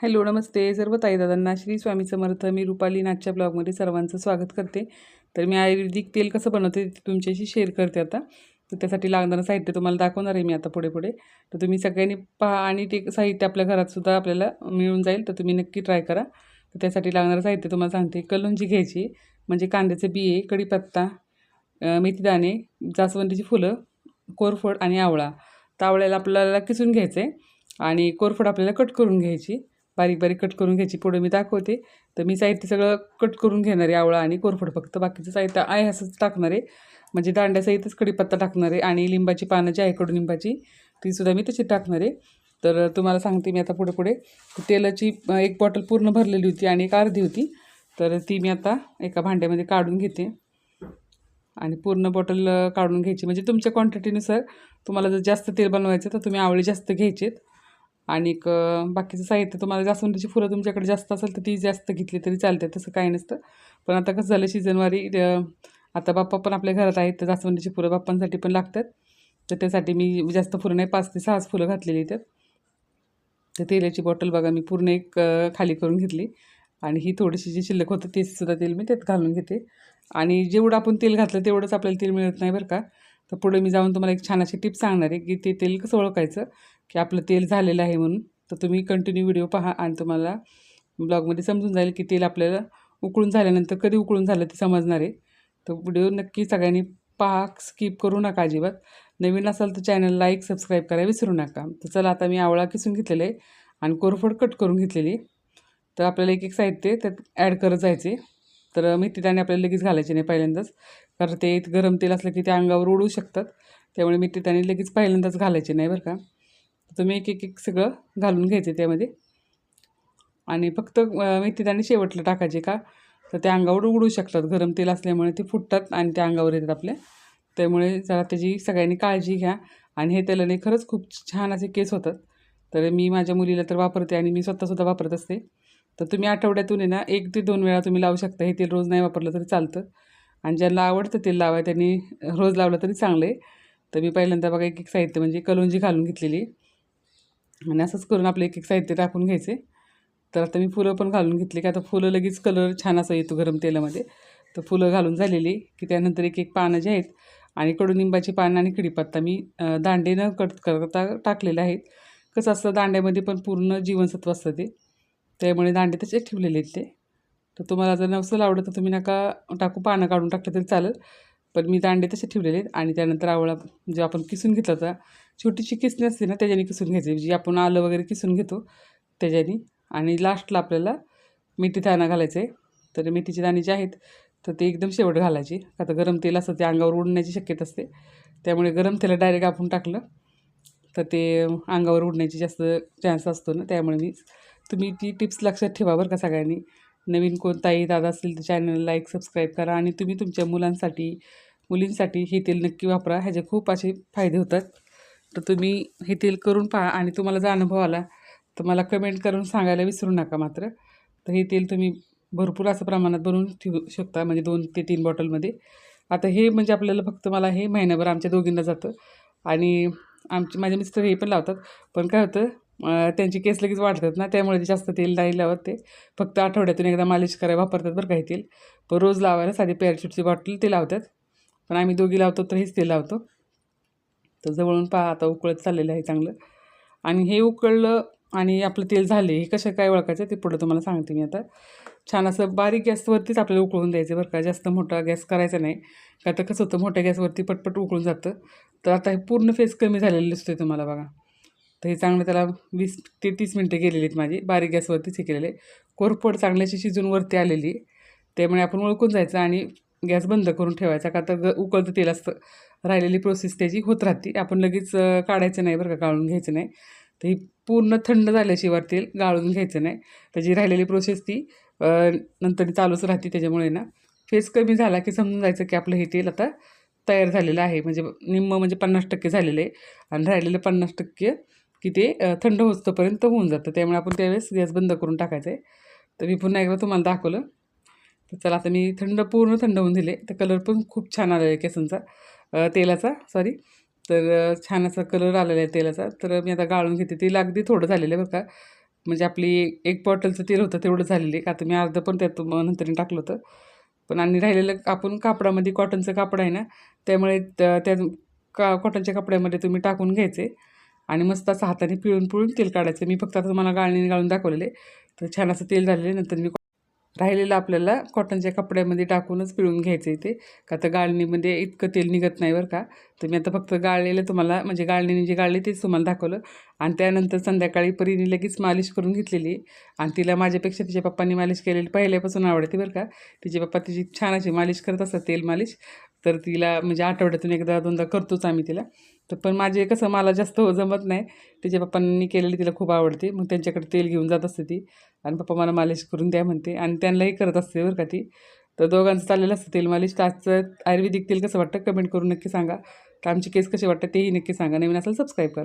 Hello नमस्ते. सर्व ताईदादांना श्री स्वामी समर्थ. मी रुपाली नाथच्या ब्लॉगमध्ये सर्वांचं स्वागत करते. तर मी आयुर्वेदिक तेल कसं बनवते ते तुमच्याशी शेअर करते आता. तर त्यासाठी लागणारं साहित्य तुम्हाला दाखवणार आहे मी आता पुढे पुढे. तर तुम्ही सगळ्यांनी पहा आणि ते साहित्य आपल्या घरातसुद्धा आपल्याला मिळून जाईल तर तुम्ही नक्की ट्राय करा. तर त्यासाठी लागणारं साहित्य तुम्हाला सांगते. कलुंजी घ्यायची म्हणजे कांद्याचे बिये कढीपत्ता मेथीदाणे जास्वंदीची फुलं कोरफड आणि आवळा. तर आवळ्याला आपल्याला किसून घ्यायचं आहे आणि कोरफड आपल्याला कट करून घ्यायची. बारीक बारीक कट करून घ्यायची पुढे मी दाखवते. तर मी साहित्य सगळं कट करून घेणार आहे आवळा आणि कोरफड फक्त. बाकीचं साहित्य आहे असंच टाकणार आहे. म्हणजे दांड्यासहितच कढीपत्ता टाकणार आहे आणि लिंबाची पानं जी आहे कडुलिंबाची तीसुद्धा मी तशी टाकणार आहे. तर तुम्हाला सांगते मी आता पुढे पुढे. तेलाची एक बॉटल पूर्ण भरलेली होती आणि एक अर्धी होती. तर ती मी आता एका भांड्यामध्ये काढून घेते. आणि पूर्ण बॉटल काढून घ्यायची. म्हणजे तुमच्या क्वांटिटीनुसार तुम्हाला जर जास्त तेल बनवायचं तर तुम्ही आवळे जास्त घ्यायचेत. आणि बाकीचं साहित्य तुम्हाला जास्वंदीची फुलं तुमच्याकडे जास्त असेल तर ती जास्त घेतली तरी चालते तसं काही नसतं. पण आता कसं झालं सीझनवारी आता बाप्पा पण आपल्या घरात आहेत तर जास्वंदीची फुलं बाप्पांसाठी पण लागतात. तर त्यासाठी मी जास्त फुलं नाही पाच ते सहाच फुलं घातलेली त्यात तर तेलाची बॉटल बघा मी पूर्ण एक खाली करून घेतली. आणि ही थोडीशी जी शिल्लक होतं ते सुद्धा तेल मी त्यात घालून घेते. आणि जेवढं आपण तेल घातलं तेवढंच आपल्याला तेल मिळत नाही बरं का. तर पुढे मी जाऊन तुम्हाला एक छान अशी टिप सांगणार आहे की ते तेल कसं ओळखायचं? की आपलं तेल झालेलं आहे म्हणून. तर तुम्ही कंटिन्यू व्हिडिओ पहा आणि तुम्हाला ब्लॉगमध्ये समजून जाईल की तेल आपल्याला उकळून झाल्यानंतर कधी उकळून झालं ते समजणार आहे. तर व्हिडिओ नक्की सगळ्यांनी पहा स्किप करू नका अजिबात. नवीन असाल तर चॅनल लाईक सबस्क्राईब करायला विसरू नका. तर चला आता मी आवळा किसून घेतलेला आहे आणि कोरफड कट करून घेतलेली तर आपल्याला एक एक साहित्य त्यात ॲड करत जायचे. तर मेथीदाणे आपल्याला लगेच घालायचे नाही पहिल्यांदाच. कारण ते गरम तेल असलं की ते अंगावर उडू शकतात. त्यामुळे मेथीदाणे लगेच पहिल्यांदाच घालायचे नाही बरं का. तुम्ही एक एक एक सगळं घालून घ्यायचे त्यामध्ये. आणि फक्त मेथी मेथीदाणे शेवटला टाकायचे का? तर ते अंगावर उडू शकतात. गरम तेल असल्यामुळे ते फुटतात आणि ते अंगावर येतात आपल्या. त्यामुळे जरा त्याची सगळ्यांनी काळजी घ्या. आणि हे तेलाने खरंच खूप छान असे केस होतात. तर मी माझ्या मुलीला तर वापरते आणि मी स्वतःसुद्धा वापरत असते. तर तुम्ही आठवड्यातून आहे ना एक ते दोन वेळा तुम्ही लावू शकता. हे तेल रोज नाही वापरलं तरी चालतं. आणि ज्यांना आवडतं तेल लावाय त्यांनी रोज लावलं तरी चांगलं आहे. तर मी पहिल्यांदा बघा एक एक साहित्य म्हणजे कलोंजी घालून घेतलेली आणि असंच करून आपलं एक एक साहित्य टाकून घ्यायचे. तर आता मी फुलं पण घालून घेतली की आता फुलं लगेच कलर छान असा येतो गरम तेलामध्ये. तर फुलं घालून झालेली की त्यानंतर एक एक पानं जे आहेत आणि कडुनिंबाची पानं आणि कढीपत्ता मी दांडे दांडेनं कट करता टाकलेले आहेत. कसं असतं दांड्यामध्ये पण पूर्ण जीवनसत्व असतं ते. त्यामुळे दांडे तसेच ठेवलेले आहेत ते. तर तुम्हाला जर नवसल आवडत तर तुम्ही नका टाकू पानं काढून टाकलं तरी चालेल. पण मी दांडे तसे ठेवलेले आहेत आणि त्यानंतर आवळा जे आपण किसून घेतला होता छोटीशी किसणी असते ना त्याच्याने किसून घ्यायची. जी आपण आलं वगैरे किसून घेतो त्याच्याने. आणि लास्टला आपल्याला मेथी दाणा घालायचं आहे. तर मेथीचे दाणे जे आहेत तर ते एकदम शेवट घालायची. आता गरम तेल असतं ते अंगावर उडण्याची शक्यता असते. त्यामुळे गरम तेल डायरेक्ट आपण टाकलं तर ते अंगावर उडण्याची जास्त चान्स असतो ना. त्यामुळे मी तुम्ही ती टिप्स लक्षात ठेवा बरं का सगळ्यांनी. नवीन कोणताही दादा असेल तर चॅनल लाईक सबस्क्राईब करा. आणि तुम्ही तुमच्या मुलांसाठी मुलींसाठी हे तेल नक्की वापरा. ह्याचे खूप असे फायदे होतात. तर तुम्ही हे तेल करून पहा आणि तुम्हाला जर अनुभव आला तर मला कमेंट करून सांगायला विसरू नका मात्र. तर हे तेल तुम्ही भरपूर असं प्रमाणात बनवून ठेवू शकता म्हणजे दोन ते तीन बॉटलमध्ये. आता हे म्हणजे आपल्याला फक्त मला हे महिन्याभर आमच्या दोघींना जातं आणि आमचे माझे मिस्टर हे पण लावतात. पण काय होतं त्यांचे त्यांची केस लगेच वाढतात ना त्यामुळे ते जास्त तेल नाही लावत ते. फक्त आठवड्यातून एकदा मालिश करायला वापरतात बरं काही तेल. पण रोज लावायला साधी पॅराशूटची बॉटल ते लावतात. पण आम्ही दोघी लावतो तर हेच तेल लावतो. तर जवळून पहा आता उकळत चाललेलं आहे चांगलं. आणि हे उकळलं आणि आपलं तेल झाले हे कसं काय ओळखायचं ते पुढं तुम्हाला सांगते मी आता. छान असं बारीक गॅसवरतीच आपल्याला उकळून द्यायचं बरं का जास्त मोठा गॅस करायचा नाही. का तर कसं होतं मोठ्या गॅसवरती पटपट उकळून जातं. तर आता हे पूर्ण फेस कमी झालेलं दिसतोय तुम्हाला बघा. तर हे चांगलं त्याला वीस ते तीस मिनटं गेलेली आहेत माझी बारीक गॅसवरतीच हे केलेले कोरफड चांगल्याशी शिजून वरती आलेली आहे. त्यामुळे आपण ओळखून जायचं आणि गॅस बंद करून ठेवायचा का? तर ग- उकळतं तेल असतं. राहिलेली प्रोसेस त्याची होत राहते. आपण लगेच काढायचं नाही बरं का गाळून घ्यायचं नाही. तर ही पूर्ण थंड झाल्याशिवाय तेल गाळून घ्यायचं नाही. त्याची राहिलेली प्रोसेस ती नंतर चालूच राहते त्याच्यामुळे ना. फेस कमी झाला की समजून जायचं की आपलं हे तेल आता तयार झालेलं आहे. म्हणजे निम्म म्हणजे पन्नास टक्के झालेलं आहे. आणि राहिलेलं पन्नास टक्के की ते थंड होतपर्यंत होऊन जातं. त्यामुळे आपण त्यावेळेस गॅस बंद करून टाकायचं आहे. तर मी पुन्हा एकदा तुम्हाला दाखवलं. तर चला आता मी थंड पूर्ण थंड होऊन दिले. तर कलर पण खूप छान आलेला आहे केसांचा. तेलाचा सॉरी तर छान असा कलर आलेला आहे तेलाचा. तर मी आता गाळून घेते. तेल अगदी थोडं झालेलं आहे बरं का. म्हणजे आपली एक बॉटलचं तेल होतं तेवढं झालेलं आहे. का आता मी अर्धं पण त्यात मग नंतर टाकलं होतं. पण आणि राहिलेलं आपण कापडामध्ये कॉटनचं कापड आहे ना त्यामुळे त्या त्या का कॉटनच्या कपड्यामध्ये तुम्ही टाकून घ्यायचे. आणि मस्त असं हाताने पिळून पिळून तेल काढायचं. मी फक्त आता तुम्हाला गाळणीने गाळून दाखवलेले तर छान असं तेल झालेले नंतर मी राहिलेलं आपल्याला कॉटनच्या कपड्यामध्ये टाकूनच पिळून घ्यायचं आहे ते. का तर गाळणीमध्ये इतकं तेल निघत नाही बरं का. तर मी आता फक्त गाळलेलं तुम्हाला म्हणजे गाळणीने जे म्हणजे गाळले तेच तुम्हाला दाखवलं. आणि त्यानंतर संध्याकाळी परीने लगेच मालिश करून घेतलेली. आणि तिला माझ्यापेक्षा तिच्या पप्पांनी मालिश केलेली पहिल्यापासून आवडते बरं का. तिचे पप्पा तिची छान अशी मालिश करत असतात तेल मालिश. तर तिला म्हणजे आठवड्यातून एकदा दोनदा करतोच आम्ही तिला. तर पण माझे कसं मला जास्त हो जमत नाही. तिच्या पप्पांनी केलेली तिला खूप आवडते. मग त्यांच्याकडे तेल घेऊन जात असते ती. आणि पप्पा मला मालिश करून द्या म्हणते. आणि त्यांनाही करत असते बरं का ती. तर दोघांचं चाललेलं असतं तेल मालिश. तर आजचं आयुर्वेदिक तेल कसं वाटतं? कमेंट करून नक्की सांगा. तर आमचे केस कसे वाटतं तेही नक्की सांगा. नवीन असेल सबस्क्राईब करा.